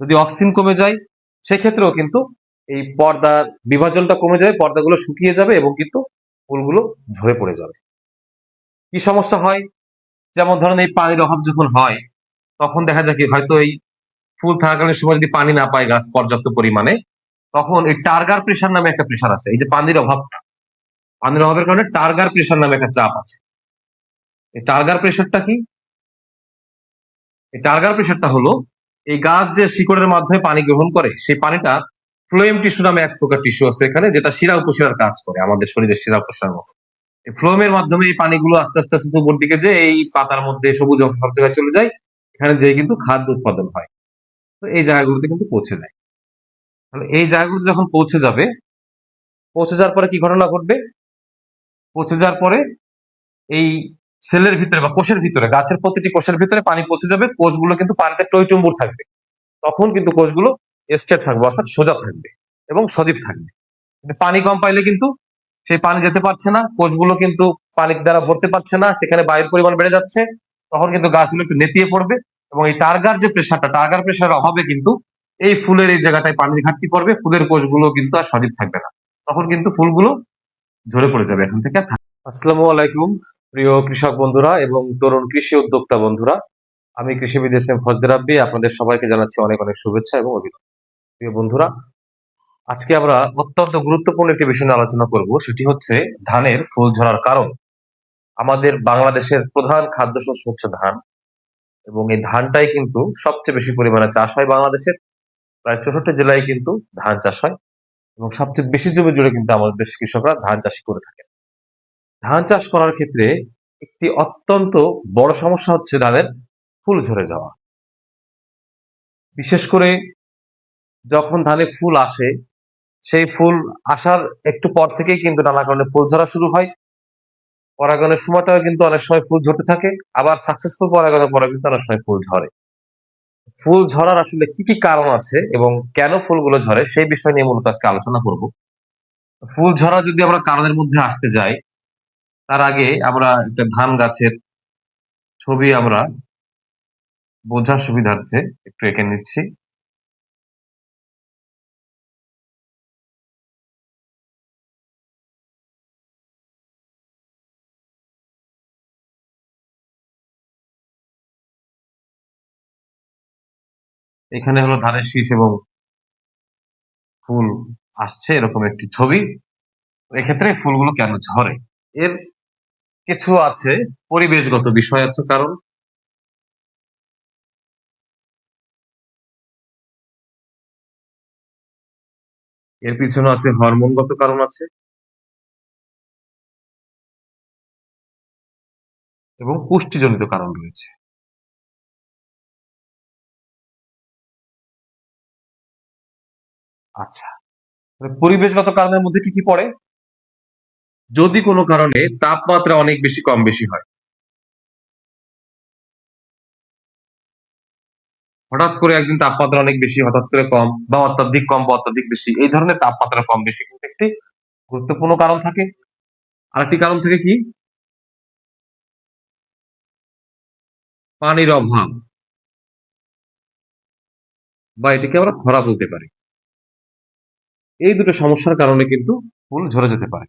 যদি অক্সিজেন কমে যায়, সেক্ষেত্রেও কিন্তু এই পর্দার বিভাজনটা কমে যাবে, পর্দাগুলো শুকিয়ে যাবে এবং কিন্তু ফুলগুলো ঝরে পড়ে যাবে। কি সমস্যা হয়? যেমন ধরেন এই পানির অভাব যখন হয়, তখন দেখা যায় কি হয়তো এই ফুল থাকাকালীন সময় যদি পানি না পায় গাছ পর্যাপ্ত পরিমাণে, তখন এই টার্গার প্রেশার নামে একটা প্রেশার আছে, এই যে পানির অভাবটা। পানির অভাবের কারণে টার্গার প্রেশার নামে একটা চাপ আছে। এই টার্গার প্রেশারটা কি? এই টার্গার প্রেশারটা হলো এই গাছ যে শিকড়ের মাধ্যমে পানি গ্রহণ করে, সেই পানিটা ফ্লোয়েম টিস্যু নামে এক প্রকার টিস্যু আছে এখানে, যেটা শিরা উপশিরার কাজ করে, আমাদের শরীরের শিরা উপশিরার মতো। এই ফ্লোয়েমের মাধ্যমে এই পানিগুলো আস্তে আস্তে আস্তে উপর দিকে যে এই পাতার মধ্যে সবুজ অংশ সব জায়গায় চলে যায়, এখানে যেয়ে কিন্তু খাদ্য উৎপাদন হয়। তো এই জায়গাগুলোতে কিন্তু পৌঁছে যায়। তাহলে এই জায়গাগুলো যখন পৌঁছে যাবে, পৌঁছে যাওয়ার পরে কি ঘটনা ঘটবে? পৌঁছে যাওয়ার পরে এই সেলের ভিতরে বা কোষের ভিতরে, গাছের প্রতিটি কোষের ভিতরে পানি পৌঁছে যাবে, কোষগুলো কিন্তু পানিতে টইটুম্বুর থাকবে। তখন কিন্তু কোষগুলো স্টেট থাকবে, অর্থাৎ সোজা থাকবে এবং সজীব থাকবে। পানি কম পাইলে কিন্তু সেই পানি যেতে পারছে না, কোষগুলো কিন্তু পানির দ্বারা ভরতে পারছে না, সেখানে বায়ুর পরিমাণ বেড়ে যাচ্ছে, তখন কিন্তু গাছগুলো একটু নেতিয়ে পড়বে এবং এই টার্গার যে প্রেশারটা, টার্গার প্রেশারের অভাবে কিন্তু এই ফুলের এই জায়গাটায় পানির ঘাটতি পড়বে, ফুলের কোষগুলো কিন্তু আর সজীব থাকবে না। তখন কিন্তু ফুলগুলো ঝরে পড়ে যাবে, এখান থেকে আসসালামু আলাইকুম। প্রিয় কৃষক বন্ধুরা এবং তরুণ কৃষি উদ্যোক্তা বন্ধুরা, আমি কৃষিবিদ এস এম ফজদের রাব্বি, আপনাদের সবাইকে জানাচ্ছি অনেক অনেক শুভেচ্ছা এবং অভিনন্দন। প্রিয় বন্ধুরা, আজকে আমরা অত্যন্ত গুরুত্বপূর্ণ একটি বিষয় আলোচনা করব, সেটি হচ্ছে ধানের ফুল ঝরার কারণ। আমাদের বাংলাদেশের প্রধান খাদ্যশস্য হচ্ছে ধান এবং এই ধানটাই কিন্তু সবচেয়ে বেশি পরিমাণে চাষ হয় বাংলাদেশের। প্রায় চৌষট্টি জেলায় কিন্তু ধান চাষ হয় এবং সবচেয়ে বেশি জমি জুড়ে কিন্তু আমাদের দেশের কৃষকরা ধান চাষ করে থাকে ধান চাষ করার ক্ষেত্রে একটি অত্যন্ত বড় সমস্যা হচ্ছে ধানের ফুল ঝরে যাওয়া। বিশেষ করে যখন ধানে ফুল আসে, সেই ফুল আসার একটু পর থেকেই কিন্তু নানা কারণে ফুল ঝরা শুরু হয়। পরাগণের সময়টাও কিন্তু অনেক সময় ফুল ঝরতে থাকে, আবার সাকসেসফুল পরাগণের পরে কিন্তু অনেক সময় ফুল ঝরে। ফুল ঝরার আসলে কি কি কারণ আছে এবং কেন ফুলগুলো ঝরে, সেই বিষয় নিয়ে মূলত আজকে আলোচনা করব। ফুল ঝরা যদি আমরা কারণের মধ্যে আসতে যাই তার আগে আমরা একটা ধান গাছের ছবি আমরা বোঝার সুবিধার্থে একটু এঁকে নিচ্ছি। এখানে হলো ধানের শীষ এবং ফুল আসছে, এরকম একটি ছবি। এক্ষেত্রে ফুলগুলো কেন ঝরে? এর কিছু আছে, পরিবেশগত বিষয় আছে, কারণ এর পিছনে আছে হরমোনগত কারণ আছে এবং পুষ্টিজনিত কারণ রয়েছে। আচ্ছা পরিবেশগত কারণের মধ্যে কি কি পড়ে? যদি কোনো কারণে তাপমাত্রা অনেক বেশি, কম বেশি হয়। হঠাৎ করে একদিন তাপমাত্রা অনেক বেশি, হঠাৎ করে কম, বা অত্যাধিক কম বা অত্যাধিক বেশি, এই ধরনের তাপমাত্রা কম বেশি কিন্তু একটি গুরুত্বপূর্ণ কারণ থাকে। আরেকটি কারণ থাকে কি? পানির অভাব। বা এটিকে আমরা খরা বলতে পারি। এই দুটো সমস্যার কারণে কিন্তু ফুল ঝরে যেতে পারে।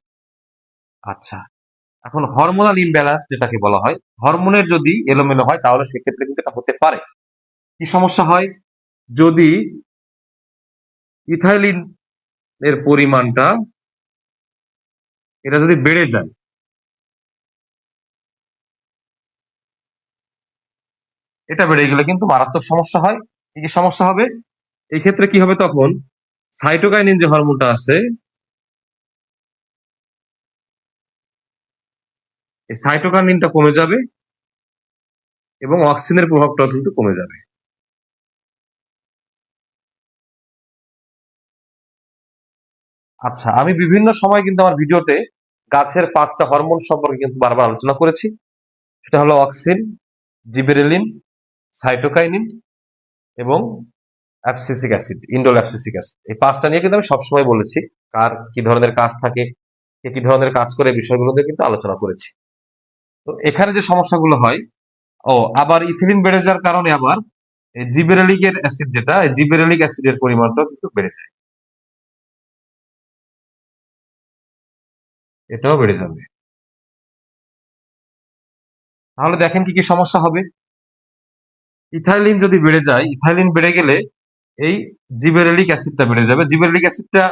আচ্ছা। এখন হরমোনাল ইমব্যালেন্স যেটাকে বলা হয় হরমোনের যদি এলোমেলো হয়, তাহলে সেক্ষেত্রে কিন্তু এটা হতে পারে। কি সমস্যা হয়? যদি ইথাইলিন এর পরিমাণটা, এটা যদি বেড়ে যায়, এটা বেড়ে গেলে কিন্তু মারাত্মক সমস্যা হয়। কি সমস্যা হবে? এই ক্ষেত্রে কি হবে তখন? সাইটোকাইনিন যে হরমোনটা আছে এই সাইটোকাইনিনটা কমে যাবে এবং অক্সিজেনের প্রভাবটাও কিন্তু কমে যাবে। আচ্ছা আমি বিভিন্ন সময় কিন্তু আমার ভিডিওতে গাছের পাঁচটা হরমোন সম্পর্কে কিন্তু বারবার আলোচনা করেছি। সেটা হলো অক্সিন জিবেরেলিন সাইটোকাইনিন এবং abscisic acid indole abscisic acid এই পাঁচটা নিয়ে কিন্তু আমি সবসময় বলেছি, কার কি ধরনের কাজ থাকে, কে কি ধরনের কাজ করে বিষয়গুলো নিয়ে কিন্তু আলোচনা করেছি। তো এখানে যে সমস্যাগুলো হয়, ও, আবার ইথিলিন বেড়ে যাওয়ার কারণে আবার এই জিবেরেলিকের অ্যাসিড যেটা জিবেরেলিক অ্যাসিডের পরিমাণটাও কিন্তু বেড়ে যায়। এটাও বেড়ে যাবে। তাহলে দেখেন কি কি সমস্যা হবে। ইথাইলিন যদি বেড়ে যায়, ইথাইলিন বেড়ে গেলে এই জিবেরেলিক অ্যাসিডটা বেড়ে যাবে। জিবেরেলিক অ্যাসিডটা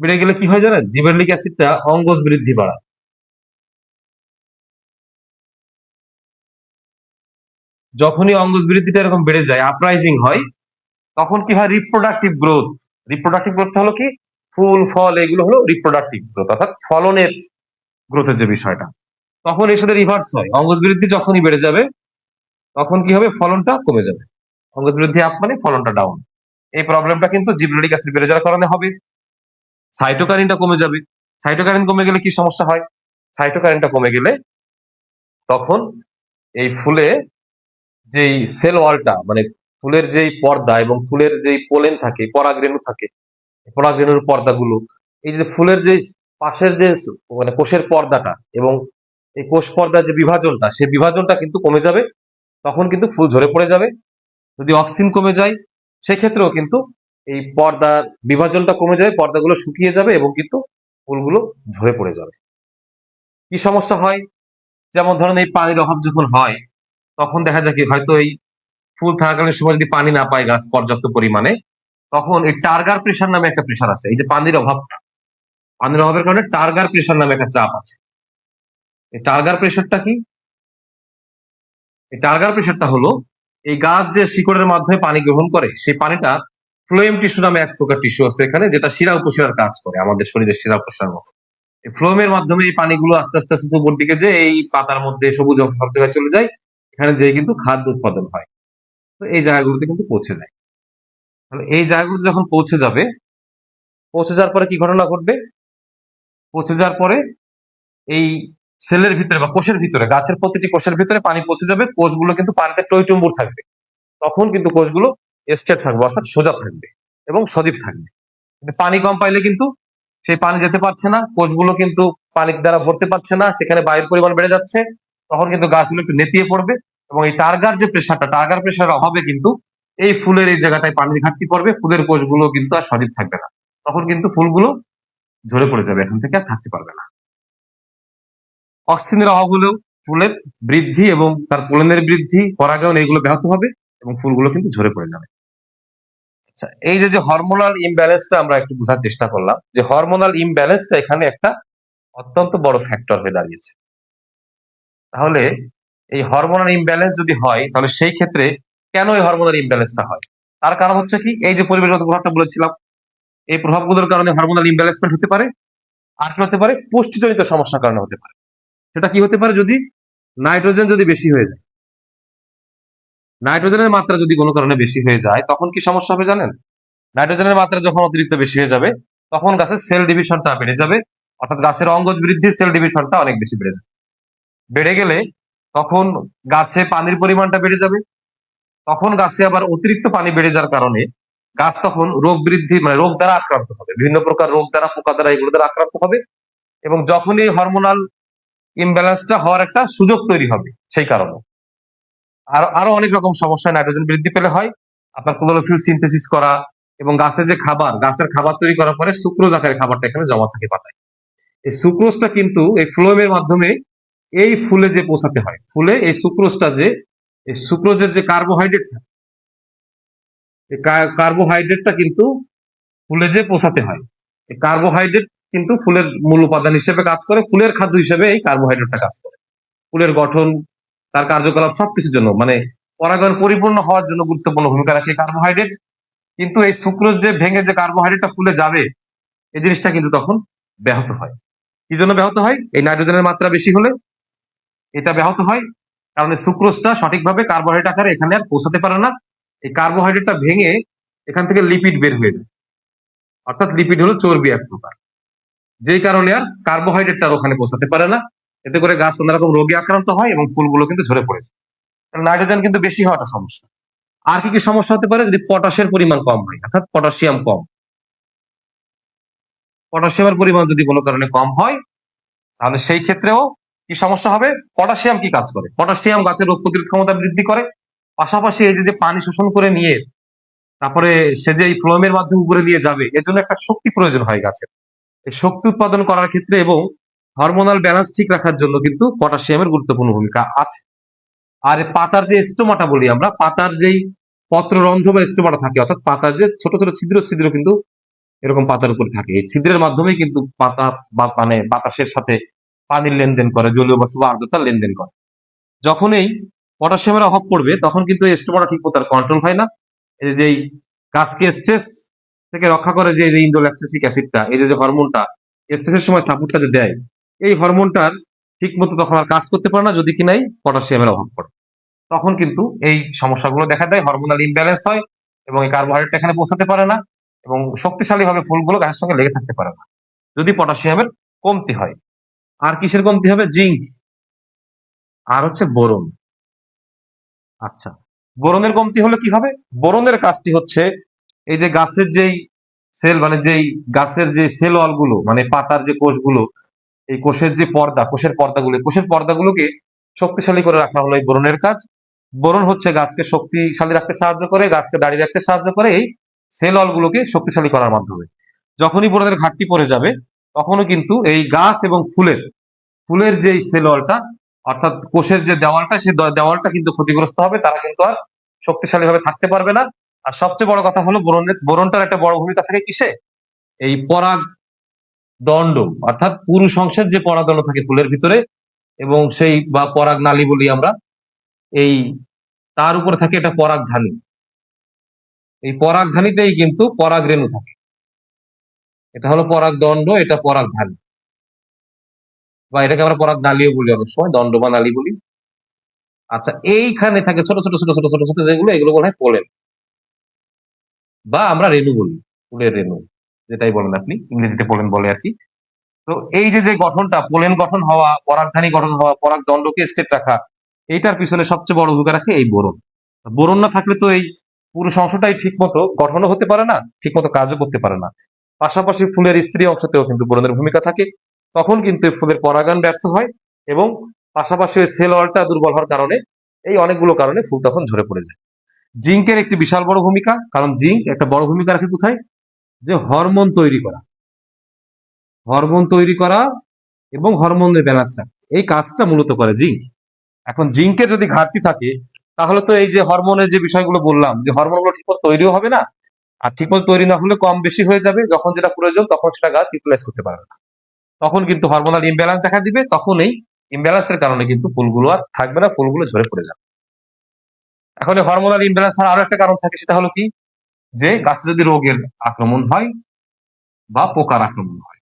বেড়ে গেলে কি হয় জানেন? জিবেরেলিক অ্যাসিডটা অঙ্গজ বৃদ্ধি বাড়ায়। যখনই অঙ্গজ বৃদ্ধিটা এরকম বেড়ে যায় আপরাইজিং হয়, তখন কি হয়? রিপ্রোডাক্টিভ গ্রোথ রিপ্রোডাক্টিভ গ্রোথ হলো কি? ফুল, ফল, এগুলো হলো রিপ্রোডাক্টিভ গ্রোথ অর্থাৎ ফলনের গ্রোথের যে বিষয়টা। তখন এর সাথে রিভার্স হয়। অঙ্গজ বৃদ্ধি যখনই বেড়ে যাবে, তখন কি হবে? ফলনটা কমে যাবে। অঙ্গজ বৃদ্ধি আপ মানে ফলনটা ডাউন এই প্রবলেমটা কিন্তু জিবরেলিক অ্যাসিড বেড়ে যাওয়ার কারণে হবে। সাইটোকারিনটা কমে যাবে। সাইটোকারিন কমে গেলে কি সমস্যা হয়? সাইটোকারিনটা কমে গেলে তখন এই ফুলে যেই সেল ওয়ালটা মানে ফুলের যেই পর্দা এবং ফুলের যেই পোলেন থাকে পরাগরেণু থাকে পরাগরেণুর পর্দাগুলো, এই যে ফুলের যে পাশের যে মানে কোষের পর্দাটা এবং এই কোষ পর্দার যে বিভাজনটা সেই বিভাজনটা কিন্তু কমে যাবে, তখন কিন্তু ফুল ঝরে পড়ে যাবে। যদি অক্সিজেন কমে যায়, সেক্ষেত্রেও কিন্তু এই পর্দার বিভাজনটা কমে যাবে, পর্দাগুলো শুকিয়ে যাবে এবং কিন্তু ফুলগুলো ঝরে পড়ে যাবে। কি সমস্যা হয়? যেমন ধরেন এই পানির অভাব যখন হয় তখন দেখা যায় কি হয়তো এই ফুল থাকাকালীন সময় যদি পানি না পায় গাছ পর্যাপ্ত পরিমাণে, তখন এই টার্গার প্রেশার নামে একটা প্রেশার আছে। এই যে পানির অভাবটা, পানির অভাবের কারণে টার্গার প্রেশার নামে একটা চাপ আছে। এই টার্গার প্রেশারটা কি? এই টার্গার প্রেশারটা হলো, এই গাছ যে শিকড়ের মাধ্যমে পানি গ্রহণ করে, সেই পানিটা ফ্লোয়েম টিস্যু নামে এক প্রকার টিস্যু আছে এখানে, যেটা শিরা উপশিরার কাজ করে, আমাদের শরীরের শিরা উপশিরার মতো। এই ফ্লোয়েমের মাধ্যমে এই পানিগুলো আস্তে আস্তে আস্তে উপর দিকে যে এই পাতার মধ্যে সবুজ অংশ সব জায়গায় চলে যায়। এখানে যে কিন্তু খাদ্য উৎপাদন হয়। তো এই জায়গাগুলোতে কিন্তু পৌঁছে যায়। তাহলে এই জায়গাগুলো যখন পৌঁছে যাবে, পৌঁছে যাওয়ার পরে কি ঘটনা ঘটবে? পৌঁছে যাওয়ার পরে এই সেলের ভিতরে বা কোষের ভিতরে, গাছের প্রতিটি কোষের ভিতরে পানি পৌঁছে যাবে, কোষগুলো কিন্তু পানিতে টইটুম্বুর থাকবে। তখন কিন্তু কোষগুলো স্টেট থাকবে, অর্থাৎ সোজা থাকবে এবং সজীব থাকবে। পানি কম পাইলে কিন্তু সেই পানি যেতে পারছে না, কোষগুলো কিন্তু পানির দ্বারা ভরতে পারছে না, সেখানে বায়ুর পরিমাণ বেড়ে যাচ্ছে। তখন কিন্তু গাছগুলো একটু নেতিয়ে পড়বে এবং এই টার্গার যে প্রেশারটা, টার্গার প্রেশারের অভাবে কিন্তু এই ফুলের এই জায়গাটায় পানির ঘাটতি পড়বে, ফুলের কোষগুলো কিন্তু আর সজীব থাকবে না। তখন কিন্তু ফুলগুলো ঝরে পড়ে যাবে, এখান থেকে আর থাকতে পারবে না। অক্সিজেনের অভাব হলেও ফুলের বৃদ্ধি এবং তার পোলেনের বৃদ্ধি পরাগায়ন এগুলো ব্যাহত হবে এবং ফুলগুলো কিন্তু ঝরে পড়ে যাবে। আচ্ছা এই যে যে হরমোনাল ইমব্যালেন্সটা আমরা একটু বোঝার চেষ্টা করলাম, যে হরমোনাল ইমব্যালেন্সটা এখানে একটা অত্যন্ত বড় ফ্যাক্টর হয়ে দাঁড়িয়েছে। তাহলে এই হরমোনাল ইমব্যালেন্স যদি হয়, তাহলে সেই ক্ষেত্রে কেন এই হরমোনাল ইমব্যালেন্সটা হয়? তার কারণ হচ্ছে কি? এই যে পরিবেশগত প্রভাবটা বলেছিলাম, এই প্রভাবগুলোর কারণে হরমোনাল ইমব্যালেন্সমেন্ট হতে পারে, আর কি হতে পারে? পুষ্টিজনিত সমস্যার কারণে হতে পারে। সেটা কি হতে পারে? যদি নাইট্রোজেন যদি বেশি হয়ে যায়, নাইট্রোজেনের মাত্রা যদি কোনো কারণে বেশি হয়ে যায়, তখন কি সমস্যা হবে জানেন? নাইট্রোজেনের মাত্রা যখন অতিরিক্ত বেশি হয়ে যাবে, তখন গাছের সেল ডিভিশনটা বেড়ে যাবে, অর্থাৎ গাছের অঙ্গজ বৃদ্ধি সেল ডিভিশনটা অনেক বেশি বেড়ে যাবে। বেড়ে গেলে তখন গাছে পানির পরিমাণটা বেড়ে যাবে। তখন গাছে আবার অতিরিক্ত পানি বেড়ে যাওয়ার কারণে গাছ তখন রোগ বৃদ্ধি মানে রোগ দ্বারা আক্রান্ত হবে। বিভিন্ন প্রকার রোগ দ্বারা, পোকা দ্বারা এগুলো দ্বারা আক্রান্ত হবে এবং যখনই হরমোনাল ইমব্যালেন্সটা হওয়ার একটা সুযোগ তৈরি হবে সেই কারণে। আর আরও অনেক রকম সমস্যা নাইট্রোজেন বৃদ্ধি পেলে হয়। আপনার ক্লোরোফিল সিনথেসিস করা এবং গাছের যে খাবার, গাছের খাবার তৈরি করার পরে সুক্রোজ আকারে খাবারটা এখানে জমা থাকে পাতায়। এই সুক্রোজটা কিন্তু এই ফ্লোয়েমের মাধ্যমে এই ফুলে যে পৌঁছাতে হয়, ফুলে এই সুক্রোজটা যে, এই সুক্রোজের যে কার্বোহাইড্রেট কার্বোহাইড্রেটটা কিন্তু ফুলে যে পৌঁছাতে হয়, এই কার্বোহাইড্রেট কিন্তু ফুলের মূল উপাদান হিসেবে কাজ করে, ফুলের খাদ্য হিসেবে এই কার্বোহাইড্রেটটা কাজ করে। ফুলের গঠন, তার কার্যকলাপ সবকিছুর জন্য মানে পরাগায়ন পরিপূর্ণ হওয়ার জন্য গুরুত্বপূর্ণ ভূমিকা রাখে কার্বোহাইড্রেট কিন্তু এই সুক্রোজ যে ভেঙে যে কার্বোহাইড্রেটটা ফুলে যাবে, এই জিনিসটা কিন্তু তখন ব্যাহত হয়। কি জন্য ব্যাহত হয়? এই নাইট্রোজেনের মাত্রা বেশি হলে এটা ব্যাহত হয়। কারণ সুক্রোজটা সঠিকভাবে কার্বোহাইড্রেট আকারে এখানে আর পৌঁছাতে পারে না। এই কার্বোহাইড্রেটটা ভেঙে এখান থেকে লিপিড বের হয়ে যায়। অর্থাৎ লিপিড হলো চর্বি এক প্রকার। যেই কারণে আর কার্বোহাইড্রেটটা ওখানে পৌঁছাতে পারে না। এতে করে গাছ নানা রকম রোগে আক্রান্ত হয় এবং ফুলগুলো কিন্তু ঝরে পড়ে যায়। নাইট্রোজেন কিন্তু বেশি হওয়াটা সমস্যা। আর কি কি সমস্যা হতে পারে? যদি পটাশের পরিমাণ কম হয়, অর্থাৎ পটাশিয়াম কম। পটাশিয়ামের পরিমাণ যদি কোনো কারণে কম হয়, তাহলে সেই ক্ষেত্রেও কি সমস্যা হবে? পটাশিয়াম কি কাজ করে? পটাশিয়াম গাছের রোগ প্রতিরোধ ক্ষমতা বৃদ্ধি করে। পাশাপাশি এই যে পানি শোষণ করে নিয়ে, তারপরে সে যে এই ফ্লোমের মাধ্যমে উপরে দিয়ে যাবে, এর জন্য একটা শক্তি প্রয়োজন হয় গাছের। এই শক্তি উৎপাদন করার ক্ষেত্রে এবং হরমোনাল ব্যালেন্স ঠিক রাখার জন্য কিন্তু পটাশিয়ামের গুরুত্বপূর্ণ ভূমিকা আছে। আর পাতার যে স্টোমাটা বলি আমরা, পাতার যেই পত্ররন্ধ্র বা স্টোমাটা থাকে, অর্থাৎ পাতার যে ছোট ছোট ছিদ্র ছিদ্র কিন্তু এরকম পাতার উপরে থাকে। এই ছিদ্রের মাধ্যমে কিন্তু পাতা বা মানে বাতাসের সাথে পানির লেনদেন করে, জলীয় বাষ্প বা আর্দ্রতার লেনদেন করে। যখন এই পটাশিয়ামের অভাব পড়বে, তখন কিন্তু স্টোমাটা ঠিক মতো কন্ট্রোল হয় না। এই যে গাছকে স্ট্রেস থেকে রক্ষা করে যে ইন্ডোল্যাকসিক অ্যাসিডটা এই যে হরমোনটা স্ট্রেসের সময় সাপোর্টটা যে দেয়, এই হরমোনটার ঠিক মতো তখন আর কাজ করতে পারে না, যদি কিনা এই পটাশিয়ামের অভাব পড়ে। তখন কিন্তু এই সমস্যাগুলো দেখা দেয় হরমোনাল ইমব্যালেন্স হয় এবং এই কার্বোহাইড্রেট এখানে পৌঁছাতে পারে না এবং শক্তিশালী ভাবে ফুলগুলো গাছের সঙ্গে লেগে থাকতে পারে না, যদি পটাশিয়ামের কমতি হয়। আর কিসের কমতি হবে? জিঙ্ক। আর হচ্ছে বোরন। আচ্ছা বোরনের কমতি হলে কি হবে? বোরনের কাজটি হচ্ছে এই যে গাছের যেই সেল মানে যেই গাছের যে সেল ওয়ালগুলো মানে পাতার যে কোষগুলো, এই কোষের যে পর্দা, কোষের পর্দাগুলো, কোষের পর্দাগুলোকে শক্তিশালী করে রাখা হলো এই বোরনের কাজ। বোরন হচ্ছে গাছকে শক্তিশালী রাখতে সাহায্য করে, গাছকে দাঁড়িয়ে রাখতে সাহায্য করে এই সেল ওয়ালগুলোকে শক্তিশালী করার মাধ্যমে। যখনই বোরনের ঘাটতি পড়ে যাবে তখনও কিন্তু এই গাছ এবং ফুলের ফুলের যে সেল ওয়ালটা অর্থাৎ কোষের যে দেওয়ালটা সেই দেওয়ালটা কিন্তু ক্ষতিগ্রস্ত হবে, তারা কিন্তু আর শক্তিশালী ভাবে থাকতে পারবে না। আর সবচেয়ে বড় কথা হলো বোরনের বোরনটার একটা বড় ভূমিকা থাকে কিসে? এই পরাগ দণ্ড অর্থাৎ পুরুষ অংশের যে পরাগদণ্ড থাকে ফুলের ভিতরে, এবং সেই বা পরাগ নালী বলি আমরা, এই তার উপরে থাকে এটা পরাগধানী। এই পরাগধানীতেই কিন্তু পরাগ রেণু থাকে। এটা হলো পরাগ দণ্ড, এটা পরাগধানী বা এটাকে আমরা পরাগ নালীও বলি অনেক সময়, দণ্ড বা নালী বলি। আচ্ছা এইখানে থাকে ছোট ছোট ছোট ছোট ছোট ছোট যেগুলো, এগুলো বলা হয় পোলেন। বা আমরা রেণু বলি, ফুলের রেণু, যেটাই বলেন আপনি, ইংরেজিতে পোলেন বলে আর কি। তো এই যে যে গঠনটা, পোলেন গঠন হওয়া, পরাগধানী গঠন হওয়া, পরাগ দণ্ডকে স্টেট রাখা, এইটার পিছনে সবচেয়ে বড় ভূমিকা রাখে এই বোরন। বোরন না থাকলে তো এই পুরুষ অংশটাই ঠিক মতো গঠনও হতে পারে না ঠিক মতো কাজও করতে পারে না। পাশাপাশি ফুলের স্ত্রী অংশতেও কিন্তু বোরনের ভূমিকা থাকে। তখন কিন্তু ফুলের পরাগায়ন ব্যর্থ হয় এবং পাশাপাশি ওই সেল ওয়ালটা দুর্বল হওয়ার কারণে এই অনেকগুলো কারণে ফুল তখন ঝরে পড়ে যায়। জিঙ্কের একটি বিশাল বড় ভূমিকা, কারণ জিঙ্ক একটা বড় ভূমিকা রাখে কোথায়? যে হরমোন তৈরি করা। হরমোন তৈরি করা এবং হরমোনের ব্যালেন্স এই কাজটা মূলত করে জিঙ্ক। এখন জিঙ্কের যদি ঘাটতি থাকে, তাহলে তো এই যে হরমোনের যে বিষয়গুলো বললাম, যে হরমোনগুলো ঠিকমতো তৈরিও হবে না আর ঠিকমতো তৈরি না হলে কম বেশি হয়ে যাবে। যখন যেটা প্রয়োজন তখন সেটা গাছ ইউটিলাইজ করতে পারবে না। তখন কিন্তু হরমোনাল ইমব্যালেন্স দেখা দিবে, তখন এই ইমব্যালেন্সের কারণে কিন্তু ফুলগুলো আর থাকবে না, ফুলগুলো ঝরে পড়ে যাবে। এখন হরমোনাল ইমব্যালেন্স হওয়ার আরও একটা কারণ থাকে, সেটা হলো কি? যে গাছে যদি রোগের আক্রমণ হয় বা পোকার আক্রমণ হয়,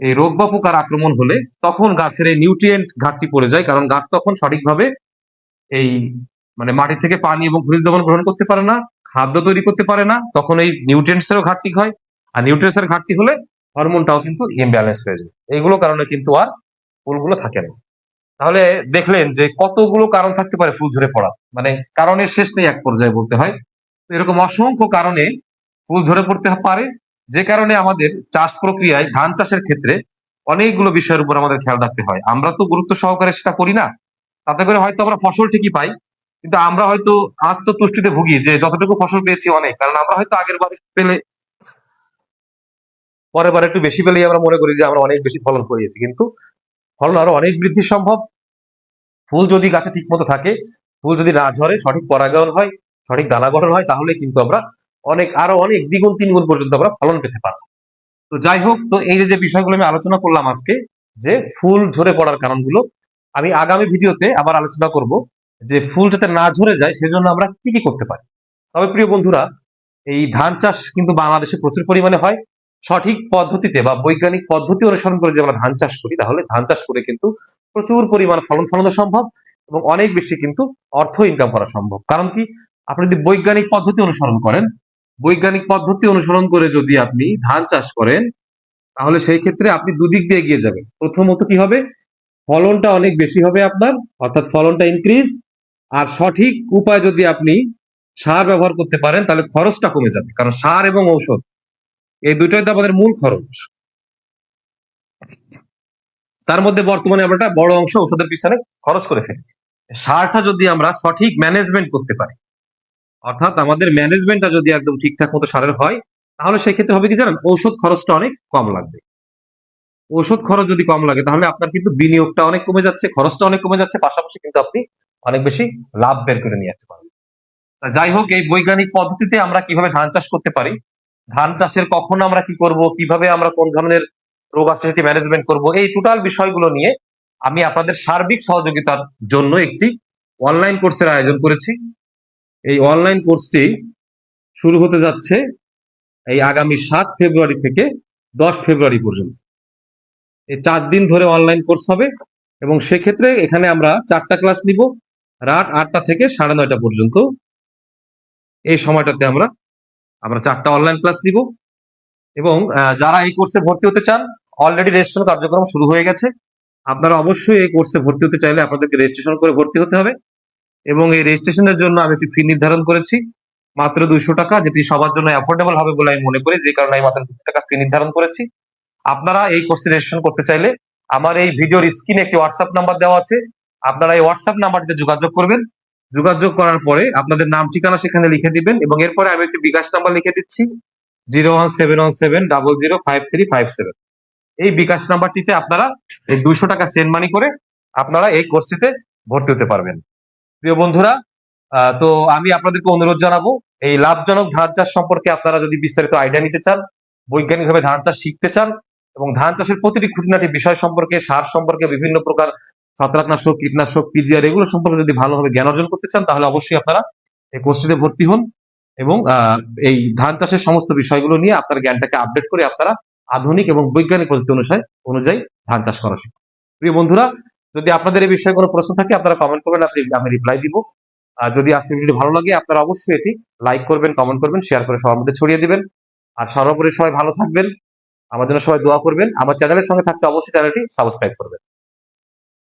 এই রোগ বা পোকার আক্রমণ হলে তখন গাছের এই নিউট্রিয়েন্ট ঘাটতি পড়ে যায়, কারণ গাছ তখন সঠিকভাবে এই মানে মাটি থেকে পানি এবং খনিজ লবণ গ্রহণ করতে পারে না। খাদ্য তৈরি করতে পারে না, তখন এই নিউট্রিয়েন্টস এরও ঘাটতি হয়। আর নিউট্রিয়েন্টস এর ঘাটতি হলে হরমোনটাও কিন্তু ইমব্যালেন্স হয়ে যায়। এইগুলো কারণে কিন্তু আর ফুলগুলো থাকে না। তাহলে দেখলেন যে কতগুলো কারণ থাকতে পারে ফুল ঝরে পড়া মানে কারণের শেষ নেই এক পর্যায়ে বলতে হয়। এরকম অসংখ্য কারণে ফুল ঝরে পড়তে পারে। যে কারণে আমাদের চাষ প্রক্রিয়ায় ধান চাষের ক্ষেত্রে অনেকগুলো বিষয়ের উপর আমাদের খেয়াল রাখতে হয়। আমরা তো গুরুত্ব সহকারে সেটা করি না। তাতে করে হয়তো আমরা ফসল ঠিকই পাই কিন্তু আমরা হয়তো আত্মতুষ্টিতে ভুগি যে যতটুকু ফসল পেয়েছি অনেক, কারণ আমরা হয়তো আগের বার পেলে, পরের বার একটু বেশি পেলেই আমরা মনে করি যে আমরা অনেক বেশি ফলন করিয়েছি। কিন্তু ফলন আরও অনেক বৃদ্ধি সম্ভব। ফুল যদি গাছে ঠিক মতো থাকে, ফুল যদি না ঝরে, সঠিক পরাগায়ন হয়, সঠিক দানা গঠন হয়, তাহলে কিন্তু আমরা অনেক, আরও অনেক দ্বিগুণ, তিনগুণ পর্যন্ত আমরা ফলন পেতে পারব। তো যাই হোক, তো এই যে বিষয়গুলো আমি আলোচনা করলাম আজকে, যে ফুল ঝরে পড়ার কারণগুলো, আমি আগামী ভিডিওতে আবার আলোচনা করব। যে ফুল যাতে না ঝরে যায়, সেজন্য আমরা কি কি করতে পারি? তবে প্রিয় বন্ধুরা, এই ধান চাষ কিন্তু বাংলাদেশে প্রচুর পরিমাণে হয়। সঠিক পদ্ধতিতে বা বৈজ্ঞানিক পদ্ধতি অনুসরণ করে যদি আমরা ধান চাষ করি, তাহলে ধান চাষ করে কিন্তু প্রচুর পরিমাণ ফলন ফলানো সম্ভব এবং অনেক বেশি কিন্তু অর্থ ইনকাম করা সম্ভব। কারণ কি? আপনি যদি বৈজ্ঞানিক পদ্ধতি অনুসরণ করেন, বৈজ্ঞানিক পদ্ধতি অনুসরণ করে যদি আপনি ধান চাষ করেন, তাহলে সেই ক্ষেত্রে আপনি দুদিক দিয়ে এগিয়ে যাবেন। প্রথমত কি হবে? ফলনটা অনেক বেশি হবে আপনার, অর্থাৎ ফলনটা ইনক্রিজ আর সঠিক উপায় যদি আপনি সার ব্যবহার করতে পারেন, তাহলে খরচটা কমে যাবে। কারণ সার এবং ঔষধ, এই দুটোই তো আমাদের মূল খরচ। তার মধ্যে বর্তমানে আমরা একটা বড় অংশ ওষুধের পিছনে খরচ করে ফেলি। সারটা যদি আমরা সঠিক ম্যানেজমেন্ট করতে পারি, অর্থাৎ আমাদের ম্যানেজমেন্টটা যদি একদম ঠিকঠাক মতো সারের হয়, তাহলে সেক্ষেত্রে হবে কি জানেন? ঔষধ খরচটা অনেক কম লাগবে। ঔষধ খরচ যদি কম লাগে, তাহলে আপনার কিন্তু বিনিয়োগটা অনেক কমে যাচ্ছে, খরচটা অনেক কমে যাচ্ছে, পাশাপাশি কিন্তু আপনি অনেক বেশি লাভ বের করে নিয়ে আসতে পারবেন তা যাই হোক, এই বৈজ্ঞানিক পদ্ধতিতে আমরা কীভাবে ধান চাষ করতে পারি, ধান চাষের কখন আমরা কি করব, কীভাবে আমরা কোন ধরনের রোগ সেটি ম্যানেজমেন্ট করব, এই টোটাল বিষয়গুলো নিয়ে আমি আপনাদের সার্বিক সহযোগিতার জন্য একটি অনলাইন কোর্সের আয়োজন করেছি। এই অনলাইন কোর্সটি শুরু হতে যাচ্ছে এই আগামী সাত ফেব্রুয়ারি থেকে দশ ফেব্রুয়ারি পর্যন্ত। এই চার দিন ধরে অনলাইন কোর্স হবে এবং সেক্ষেত্রে এখানে আমরা চারটা ক্লাস নিব। রাত আটটা থেকে সাড়ে নয়টা পর্যন্ত এই সময়টাতে আমরা আমরা চারটা অনলাইন ক্লাস নিব। এবং যারা এই কোর্সে ভর্তি হতে চান অলরেডি রেজিস্ট্রেশন কার্যক্রম শুরু হয়ে গেছে। আপনারা অবশ্যই এই কোর্সে ভর্তি হতে চাইলে আপনাদেরকে রেজিস্ট্রেশন করে ভর্তি হতে হবে। এবং এই রেজিস্ট্রেশনের জন্য আমি একটি ফি নির্ধারণ করেছি। মাত্র দুইশো টাকা, যেটি সবার জন্য অ্যাফোর্ডেবল হবে বলে আমি মনে করি। যে কারণে আমি মাত্র দুশো টাকা ফি নির্ধারণ করেছি। আপনারা এই কোর্সে রেজিস্ট্রেশন করতে চাইলে আমার এই ভিডিওর স্ক্রিনে একটি হোয়াটসঅ্যাপ নাম্বার দেওয়া আছে। আপনারা এই হোয়াটসঅ্যাপ নাম্বারটিতে যোগাযোগ করবেন। যোগাযোগ করার পরে আপনাদের নাম, ঠিকানা সেখানে লিখে দিবেন এবং এরপরে আমি একটি বিকাশ নাম্বার লিখে দিচ্ছি। Zero one seven one seven double zero five three five seven. এই বিকাশ নাম্বারটিতে আপনারা এই দুইশো টাকা সেন্ড মানি করে আপনারা এই কোর্সটিতে ভর্তি হতে পারবেন। প্রিয় বন্ধুরা তো আমি আপনাদেরকে অনুরোধ জানাব, এই লাভজনক ধান চাষ সম্পর্কে আপনারা যদি বিস্তারিত আইডিয়া নিতে চান, বৈজ্ঞানিকভাবে ধান চাষ শিখতে চান এবং ধান চাষের প্রতিটি খুঁটিনাটি বিষয় সম্পর্কে, সার সম্পর্কে বিভিন্ন প্রকার ছত্রাকনাশক, কীটনাশক পিজিআর এগুলো সম্পর্কে যদি ভালোভাবে জ্ঞান অর্জন করতে চান, তাহলে অবশ্যই আপনারা এই কোর্সটিতে ভর্তি হন এবং এই ধান চাষের সমস্ত বিষয়গুলো নিয়ে আপনার জ্ঞানটাকে আপডেট করে আপনারা আধুনিক এবং বৈজ্ঞানিক পদ্ধতি অনুসারে, অনুযায়ী ধান চাষ করা শিখুন। প্রিয় বন্ধুরা, যদি আপনাদের এই বিষয়ে কোনো প্রশ্ন থাকে, আপনারা কমেন্ট করবেন আপনি আমি রিপ্লাই দিব। আর যদি আজকের ভিডিও ভালো লাগে, আপনারা অবশ্যই এটি লাইক করবেন কমেন্ট করবেন শেয়ার করে সবার মধ্যে ছড়িয়ে দিবেন। আর সর্বোপরি সবাই ভালো থাকবেন, আমার জন্য সবাই দোয়া করবেন। আমার চ্যানেলের সঙ্গে থাকতে অবশ্যই চ্যানেলটি সাবস্ক্রাইব করবেন।